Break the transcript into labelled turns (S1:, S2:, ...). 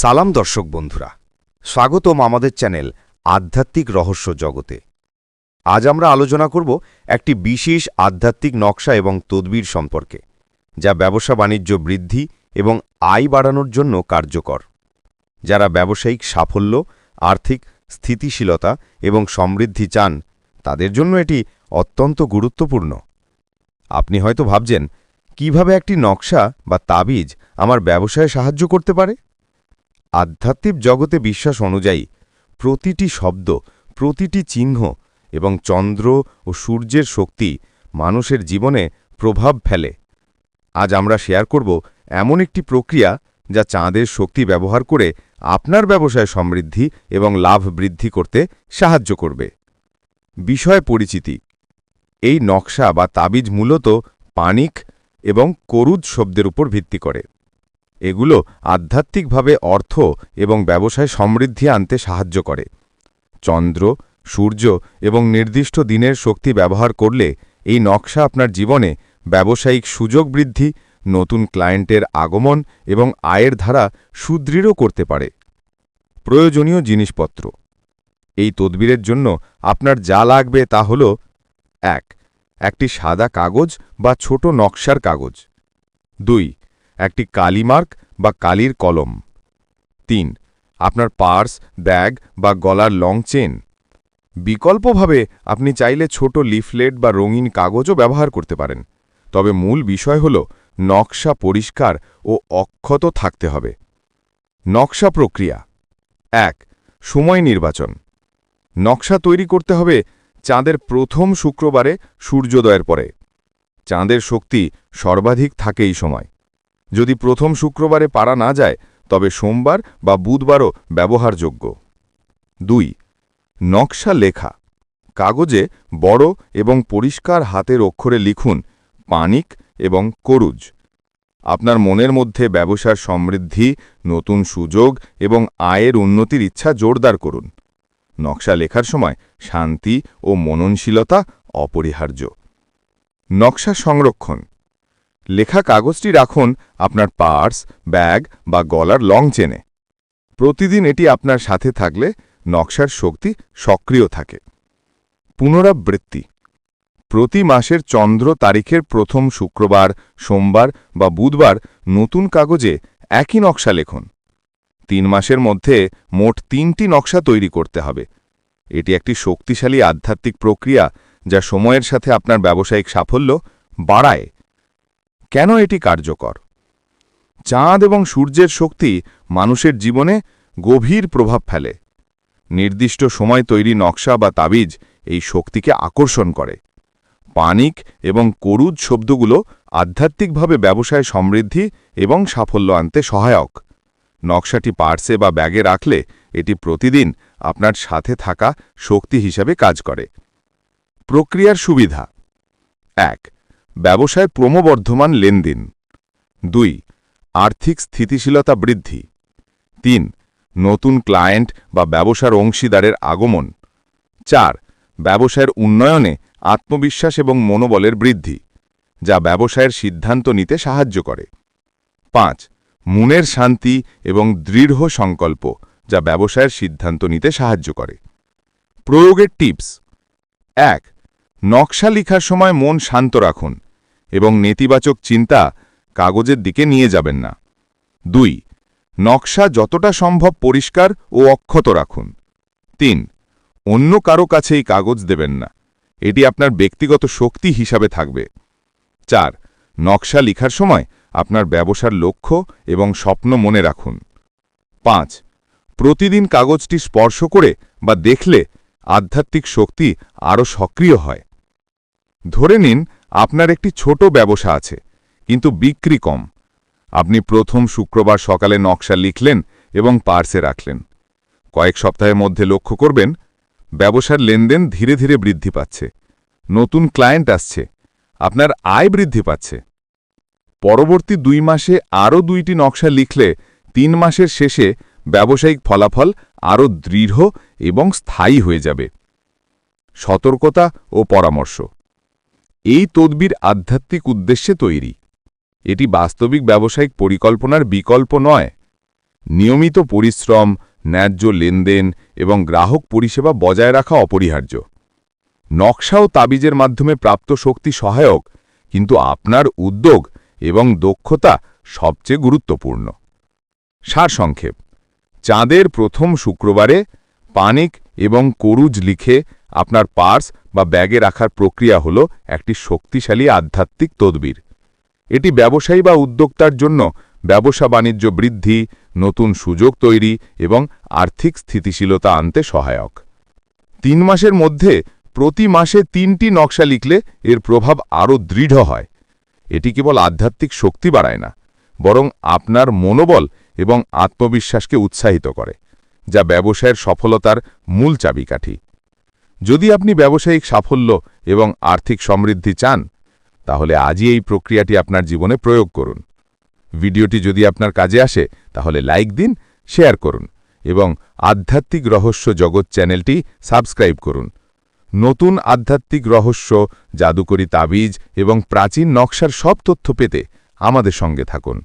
S1: সালাম দর্শক বন্ধুরা, স্বাগতম আমাদের চ্যানেল আধ্যাত্মিক রহস্য জগতে। আজ আমরা আলোচনা করব একটি বিশেষ আধ্যাত্মিক নকশা এবং তদবির সম্পর্কে, যা ব্যবসা বাণিজ্য বৃদ্ধি এবং আয় বাড়ানোর জন্য কার্যকর। যারা ব্যবসায়িক সাফল্য, আর্থিক স্থিতিশীলতা এবং সমৃদ্ধি চান, তাদের জন্য এটি অত্যন্ত গুরুত্বপূর্ণ। আপনি হয়তো ভাবছেন, কীভাবে একটি নকশা বা তাবিজ আমার ব্যবসায় সাহায্য করতে পারে? আধ্যাত্মিক জগতে বিশ্বাস অনুযায়ী প্রতিটি শব্দ, প্রতিটি চিহ্ন এবং চন্দ্র ও সূর্যের শক্তি মানুষের জীবনে প্রভাব ফেলে। আজ আমরা শেয়ার করব এমন একটি প্রক্রিয়া যা চাঁদের শক্তি ব্যবহার করে আপনার ব্যবসায় সমৃদ্ধি এবং লাভ বৃদ্ধি করতে সাহায্য করবে। বিষয় পরিচিতি। এই নকশা বা তাবিজ মূলত পানিক এবং করুদ শব্দের উপর ভিত্তি করে। এগুলো আধ্যাত্মিকভাবে অর্থ এবং ব্যবসায় সমৃদ্ধি আনতে সাহায্য করে। চন্দ্র, সূর্য এবং নির্দিষ্ট দিনের শক্তি ব্যবহার করলে এই নকশা আপনার জীবনে ব্যবসায়িক সুযোগ বৃদ্ধি, নতুন ক্লায়েন্টের আগমন এবং আয়ের ধারা সুদৃঢ় করতে পারে। প্রয়োজনীয় জিনিসপত্র। এই তদবিরের জন্য আপনার যা লাগবে তা হল, এক, একটি সাদা কাগজ বা ছোট নকশার কাগজ। দুই একটি কালিমার্ক বা কালির কলম। তিন, আপনার পার্স, ব্যাগ বা গলার লং চেন। বিকল্পভাবে আপনি চাইলে ছোট লিফলেট বা রঙিন কাগজও ব্যবহার করতে পারেন। তবে মূল বিষয় হল নকশা পরিষ্কার ও অক্ষত থাকতে হবে। নকশা প্রক্রিয়া। এক, সময় নির্বাচন। নকশা তৈরি করতে হবে চাঁদের প্রথম শুক্রবারে সূর্যোদয়ের পরে। চাঁদের শক্তি সর্বাধিক থাকে এই সময়। যদি প্রথম শুক্রবারে পারা না যায়, তবে সোমবার বা বুধবারও ব্যবহারযোগ্য। দুই, নকশা লেখা। কাগজে বড় এবং পরিষ্কার হাতের অক্ষরে লিখুন পানিক এবং করুজ। আপনার মনের মধ্যে ব্যবসার সমৃদ্ধি, নতুন সুযোগ এবং আয়ের উন্নতির ইচ্ছা জোরদার করুন। নকশা লেখার সময় শান্তি ও মননশীলতা অপরিহার্য। নকশা সংরক্ষণ। লেখা কাগজটি রাখুন আপনার পার্স, ব্যাগ বা গলার লং চেনে। প্রতিদিন এটি আপনার সাথে থাকলে নকশার শক্তি সক্রিয় থাকে। পুনরাবৃত্তি। প্রতি মাসের চন্দ্র তারিখের প্রথম শুক্রবার, সোমবার বা বুধবার নতুন কাগজে একই নকশা লেখুন। তিন মাসের মধ্যে মোট তিনটি নকশা তৈরি করতে হবে। এটি একটি শক্তিশালী আধ্যাত্মিক প্রক্রিয়া যা সময়ের সাথে আপনার ব্যবসায়িক সাফল্য বাড়ায়। কেন এটি কার্যকর? চাঁদ এবং সূর্যের শক্তি মানুষের জীবনে গভীর প্রভাব ফেলে। নির্দিষ্ট সময় তৈরি নকশা বা তাবিজ এই শক্তিকে আকর্ষণ করে। পানিক এবং করুদ শব্দগুলো আধ্যাত্মিকভাবে ব্যবসায় সমৃদ্ধি এবং সাফল্য আনতে সহায়ক। নকশাটি পার্সে বা ব্যাগে রাখলে এটি প্রতিদিন আপনার সাথে থাকা শক্তি হিসাবে কাজ করে। প্রক্রিয়ার সুবিধা। এক ব্যবসায় ক্রমবর্ধমান লেনদেন। দুই, আর্থিক স্থিতিশীলতা বৃদ্ধি। তিন, নতুন ক্লায়েন্ট বা ব্যবসার অংশীদারের আগমন। চার, ব্যবসায়ের উন্নয়নে আত্মবিশ্বাস এবং মনোবলের বৃদ্ধি, যা ব্যবসায়ের সিদ্ধান্ত নিতে সাহায্য করে। পাঁচ, মনের শান্তি এবং দৃঢ় সংকল্প, যা ব্যবসায়ের সিদ্ধান্ত নিতে সাহায্য করে। প্রয়োগের টিপস। এক, নকশা লিখার সময় মন শান্ত রাখুন। এবং নেতিবাচক চিন্তা কাগজের দিকে নিয়ে যাবেন না। দুই, নকশা যতটা সম্ভব পরিষ্কার ও অক্ষত রাখুন। তিন, অন্য কারও কাছে এই কাগজ দেবেন না। এটি আপনার ব্যক্তিগত শক্তি হিসাবে থাকবে। চার, নকশা লিখার সময় আপনার ব্যবসার লক্ষ্য এবং স্বপ্ন মনে রাখুন। পাঁচ, প্রতিদিন কাগজটি স্পর্শ করে বা দেখলে আধ্যাত্মিক শক্তি আরও সক্রিয় হয়। ধরে নিন আপনার একটি ছোট ব্যবসা আছে, কিন্তু বিক্রি কম। আপনি প্রথম শুক্রবার সকালে নকশা লিখলেন এবং পার্সে রাখলেন। কয়েক সপ্তাহের মধ্যে লক্ষ্য করবেন, ব্যবসার লেনদেন ধীরে ধীরে বৃদ্ধি পাচ্ছে। নতুন ক্লায়েন্ট আসছে, আপনার আয় বৃদ্ধি পাচ্ছে। পরবর্তী দুই মাসে আরও দুইটি নকশা লিখলে তিন মাসের শেষে ব্যবসায়িক ফলাফল আরও দৃঢ় এবং স্থায়ী হয়ে যাবে। সতর্কতা ও পরামর্শ। এই তদবির আধ্যাত্মিক উদ্দেশ্যে তৈরি। এটি বাস্তবিক ব্যবসায়িক পরিকল্পনার বিকল্প নয়।
S2: নিয়মিত পরিশ্রম, ন্যায্য লেনদেন এবং গ্রাহক পরিষেবা বজায় রাখা অপরিহার্য। নকশা ও তাবিজের মাধ্যমে প্রাপ্ত শক্তি সহায়ক, কিন্তু আপনার উদ্যোগ এবং দক্ষতা সবচেয়ে গুরুত্বপূর্ণ। সারসংক্ষেপ। চাঁদের প্রথম শুক্রবারে পানিক এবং করুজ লিখে আপনার পার্স বা ব্যাগে রাখার প্রক্রিয়া হল একটি শক্তিশালী আধ্যাত্মিক তদবির। এটি ব্যবসায়ী বা উদ্যোক্তার জন্য ব্যবসা বাণিজ্য বৃদ্ধি, নতুন সুযোগ তৈরি এবং আর্থিক স্থিতিশীলতা আনতে সহায়ক। তিন মাসের মধ্যে প্রতি মাসে তিনটি নকশা লিখলে এর প্রভাব আরও দৃঢ় হয়। এটি কেবল আধ্যাত্মিক শক্তি বাড়ায় না, বরং আপনার মনোবল এবং আত্মবিশ্বাসকে উৎসাহিত করে, যা ব্যবসায়ের সফলতার মূল চাবিকাঠি। যদি আপনি ব্যবসায়িক সাফল্য এবং আর্থিক সমৃদ্ধি চান, তাহলে আজই এই প্রক্রিয়াটি আপনার জীবনে প্রয়োগ করুন। ভিডিওটি যদি আপনার কাজে আসে, তাহলে লাইক দিন, শেয়ার করুন এবং আধ্যাত্মিক রহস্য জগৎ চ্যানেলটি সাবস্ক্রাইব করুন। নতুন আধ্যাত্মিক রহস্য, জাদুকরি তাবিজ এবং প্রাচীন নকশার সব তথ্য পেতে আমাদের সঙ্গে থাকুন।